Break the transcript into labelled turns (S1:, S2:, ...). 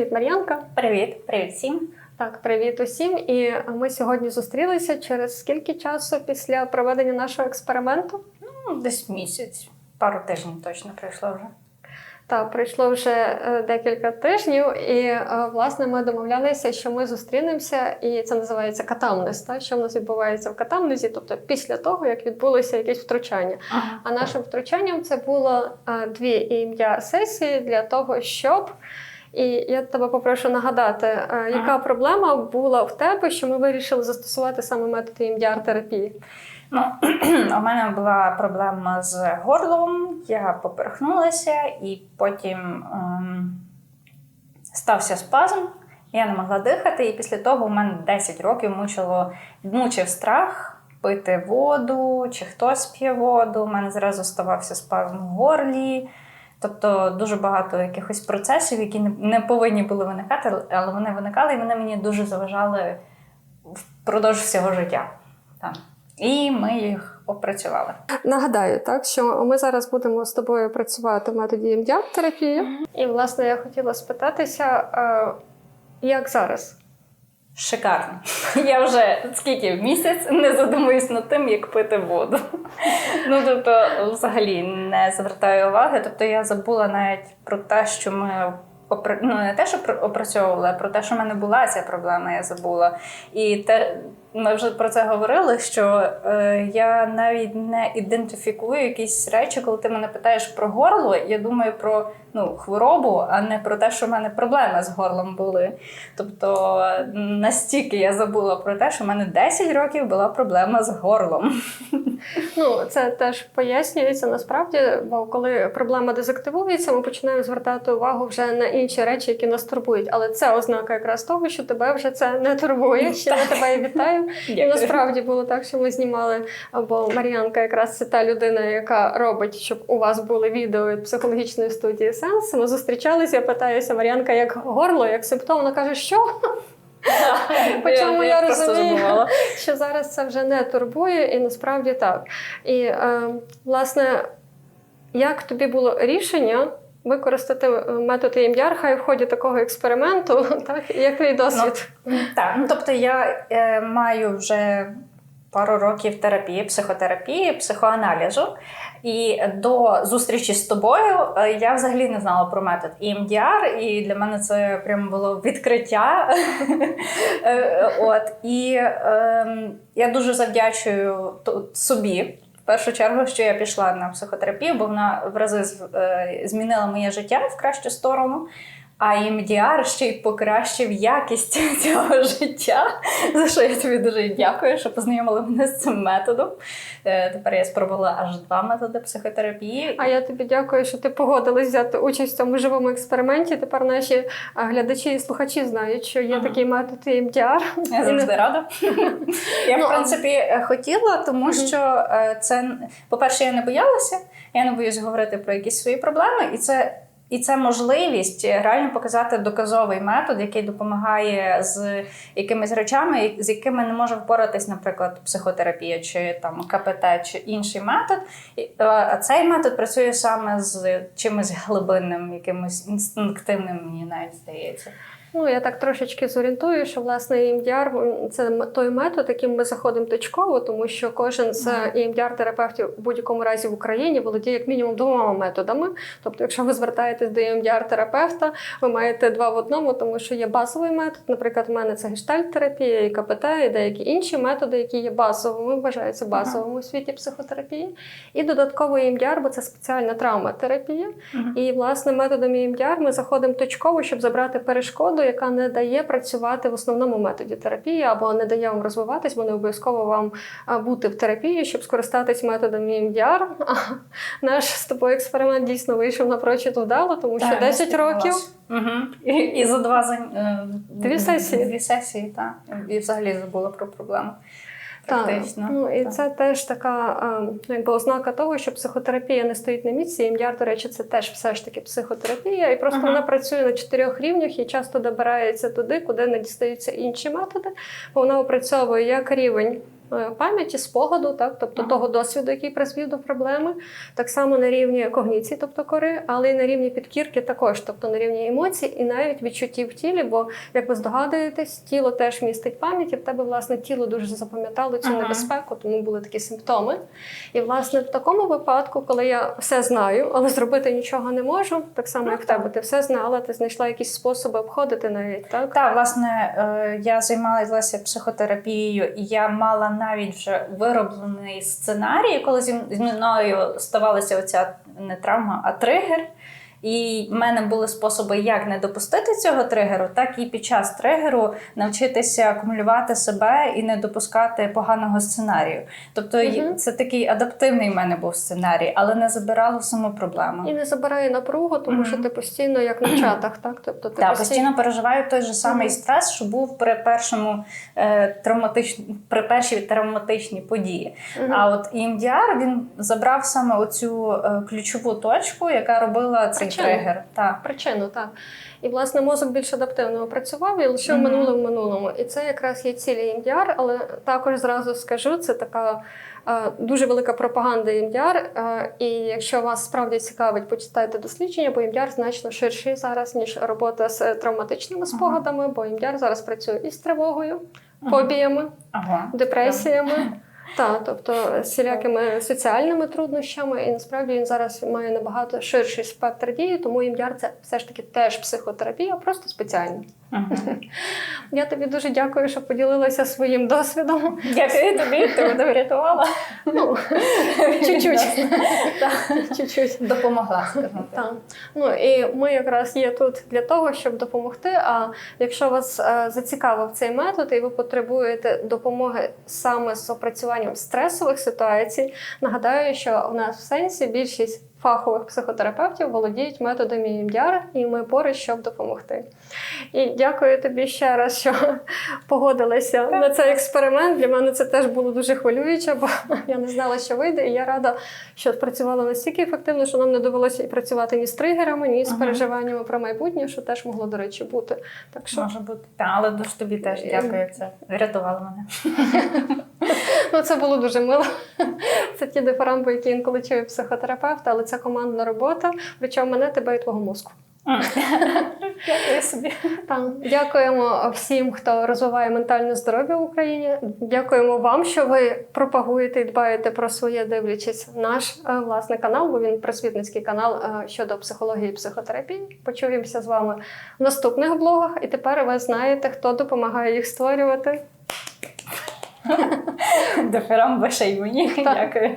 S1: Привіт, Мар'янка.
S2: Привіт, привіт всім.
S1: Так, привіт усім. І ми сьогодні зустрілися через скільки часу після проведення нашого експерименту?
S2: Ну, десь місяць, пару тижнів точно пройшло вже.
S1: Так, пройшло вже е, декілька тижнів, і е, власне ми домовлялися, що ми зустрінемося, і це називається катамнез. Та що в нас відбувається в катамнезі, тобто після того, як відбулося якесь втручання. А нашим втручанням це було е, дві ім'я сесії для того, щоб. І я тебе попрошу нагадати, е, яка проблема була в тебе, що ми вирішили застосувати саме метод ім'яр-терапії.
S2: Ну, у мене була проблема з горлом, я поперхнулася, і потім ем, стався спазм, я не могла дихати, і після того у мене 10 років мучило, мучив страх пити воду, чи хтось п'є воду. У мене зразу ставався спазм в горлі. Тобто дуже багато якихось процесів, які не, повинні були виникати, але вони виникали, і вони мені дуже заважали впродовж всього життя. Так. І ми їх опрацювали.
S1: Нагадаю, так що ми зараз будемо з тобою працювати в методі ім'яр-терапії. І власне я хотіла спитатися, як зараз?
S2: Шикарно. Я вже скільки місяць не задумуюсь над тим, як пити воду. Ну тобто, взагалі не звертаю уваги. Тобто я забула навіть про те, що ми ну, не те, що опрацьовували, а про те, що в мене була ця проблема, я забула. І те, ми вже про це говорили, що е, я навіть не ідентифікую якісь речі, коли ти мене питаєш про горло, я думаю про ну, хворобу, а не про те, що в мене проблеми з горлом були. Тобто настільки я забула про те, що в мене 10 років була проблема з горлом.
S1: Ну, це теж пояснюється насправді, бо коли проблема дезактивується, ми починаємо звертати увагу вже на інші речі, які нас турбують. Але це ознака якраз того, що тебе вже це не турбує. Ще я тебе і вітаю. І насправді було так, що ми знімали, бо Мар'янка якраз це та людина, яка робить, щоб у вас були відео від психологічної студії Сенс. Ми зустрічалися, я питаюся, Мар'янка, як горло, як симптом. Вона каже, що? Причому я розумію,
S2: забувала.
S1: що зараз це вже не турбує, і насправді так. І е, власне, як тобі було рішення використати е, метод EMDR, і в ході такого експерименту, так як твій досвід?
S2: Так, ну тобто я е, маю вже пару років терапії, психотерапії, психоаналізу. І до зустрічі з тобою е, я взагалі не знала про метод EMDR, і для мене це прямо було відкриття. Е, От і ем, я дуже завдячую собі. В першу чергу, що я пішла на психотерапію, бо вона в рази е, змінила моє життя в кращу сторону. А EMDR ще й покращив якість цього життя, за що я тобі дуже дякую, що познайомила мене з цим методом. Е, Тепер я спробувала аж два методи психотерапії.
S1: А я тобі дякую, що ти погодилась взяти участь в цьому живому експерименті. Тепер наші е, глядачі і слухачі знають, що є
S2: Ага.
S1: такий метод EMDR.
S2: Я завжди рада. Я,
S1: Ну,
S2: в принципі, хотіла, тому що е, це, по-перше, я не боялася, я не боюсь говорити про якісь свої проблеми, і це. І це можливість реально показати доказовий метод, який допомагає з якимись речами, з якими не може впоратись, наприклад, психотерапія чи там КПТ чи інший метод. Е, А цей метод працює саме з чимось глибинним, якимось інстинктивним, мені навіть здається.
S1: Ну, я так трошечки зорієнтую, що власне EMDR – це той метод, яким ми заходимо точково, тому що кожен з EMDR-терапевтів у будь-якому разі в Україні володіє як мінімум двома методами. Тобто, якщо ви звертаєтесь до EMDR-терапевта, ви маєте два в одному, тому що є базовий метод. Наприклад, в мене це гештальт-терапія, і КПТ, і деякі інші методи, які є базовими, вважаються базовими у світі психотерапії. І додатково EMDR, бо це спеціальна травматерапія. І власне методом EMDR ми заходимо точково, щоб забрати перешкоду, яка не дає працювати в основному методі терапії, або не дає вам розвиватись, бо не обов'язково вам бути в терапії, щоб скористатись методом EMDR. А наш з тобою експеримент дійсно вийшов напрочуд вдало, тому що 10 років.
S2: Угу. І, і за два зан- е,
S1: Дві сесії.
S2: Дві сесії, так. І взагалі забула про проблему.
S1: Так, ну і
S2: Так.
S1: це теж така е, якби ознака того, що психотерапія не стоїть на місці. МДР, до речі, це теж все ж таки психотерапія, і просто
S2: Ага.
S1: вона працює на чотирьох рівнях і часто добирається туди, куди не дістаються інші методи. Бо вона опрацьовує як рівень пам'яті, спогаду, так, тобто того досвіду, який призвів до проблеми, так само на рівні когніції, тобто кори, але й на рівні підкірки також, тобто на рівні емоцій і навіть відчуттів в тілі. Бо, як ви здогадуєтесь, тіло теж містить пам'ять, і в тебе власне тіло дуже запам'ятало цю
S2: Ага.
S1: небезпеку, тому були такі симптоми. І власне в такому випадку, коли я все знаю, але зробити нічого не можу, так само
S2: Ну,
S1: як в тебе, ти все знала, ти знайшла якісь способи обходити навіть так.
S2: Так, власне, е, я займалася психотерапією, і я мала навіть вже вироблений сценарій, коли зі мною ставалася оця не травма, а тригер. І в мене були способи, як не допустити цього тригеру, так і під час тригеру навчитися акумулювати себе і не допускати поганого сценарію. Тобто
S1: Мгм.
S2: це такий адаптивний в мене був сценарій, але не забирало саму проблему.
S1: І не забирає напругу, тому що ти постійно як на чатах, так? Тобто ти
S2: Так, постійно переживаю той же самий
S1: Мгм.
S2: стрес, що був при першому е, травматич... при першій травматичній події. А от EMDR, він забрав саме оцю е, ключову точку, яка робила цей
S1: Причину.
S2: тригер. Так.
S1: причину, так. І власне мозок більш адаптивно працював і лише
S2: Мгм.
S1: в минулому. І це якраз є цілі EMDR, але також зразу скажу, це така. е, Дуже велика пропаганда EMDR, е, і якщо вас справді цікавить, почитайте дослідження, бо EMDR значно ширший зараз, ніж робота з травматичними спогадами, бо EMDR зараз працює і з тривогою, фобіями,
S2: Ага.
S1: депресіями. Та, тобто з всілякими соціальними труднощами, і насправді він зараз має набагато ширший спектр дії, тому ім'яр це все ж таки теж психотерапія, просто спеціальна.
S2: Мгм.
S1: Я тобі дуже дякую, що поділилася своїм досвідом.
S2: Дякую тобі, ти мене врятувала.
S1: Ну, чуть-чуть. Чуть-чуть.
S2: Допомогла, скажімо так.
S1: Ну і ми якраз є тут для того, щоб допомогти. А якщо вас е, зацікавив цей метод і ви потребуєте допомоги саме з опрацюванням стресових ситуацій, нагадаю, що у нас в сенсі більшість фахових психотерапевтів володіють методами EMDR, і ми поруч, щоб допомогти. І дякую тобі ще раз, що погодилася на цей експеримент. Для мене це теж було дуже хвилююче, бо я не знала, що вийде. І я рада, що працювала настільки ефективно, що нам не довелося і працювати ні з тригерами, ні з
S2: Ага.
S1: переживаннями про майбутнє, що теж могло, до речі, бути. Так що
S2: Може бути. Так, але дуже тобі теж дякую. Це врятувало мене.
S1: ну, це було дуже мило. Це ті дифарамби, які інколи чує психотерапевт, але це командна робота, причому мене, тебе і твого мозку.
S2: Дякую собі.
S1: Так, дякуємо всім, хто розвиває ментальне здоров'я в Україні. Дякуємо вам, що ви пропагуєте і дбаєте про своє, дивлячись наш е, власний канал, бо він просвітницький канал е, щодо психології і психотерапії. Почуємося з вами в наступних блогах, і тепер ви знаєте, хто допомагає їх створювати.
S2: Деферам ще й мені. Дякую.